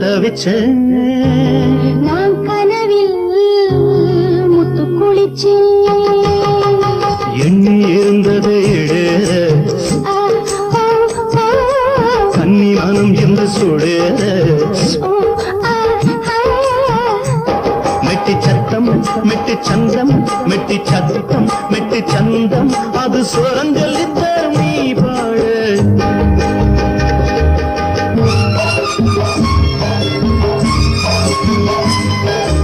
வச்சேன் நான் கனவில் முத்து குளிச்சேன் எண்ணி இருந்ததை ஆ, கன்னி மனம் என்று ஆ. மெட்டி சத்தம் மெட்டி சந்தம் மெட்டி சத்தம் மெட்டி சந்தம். அது நீ Música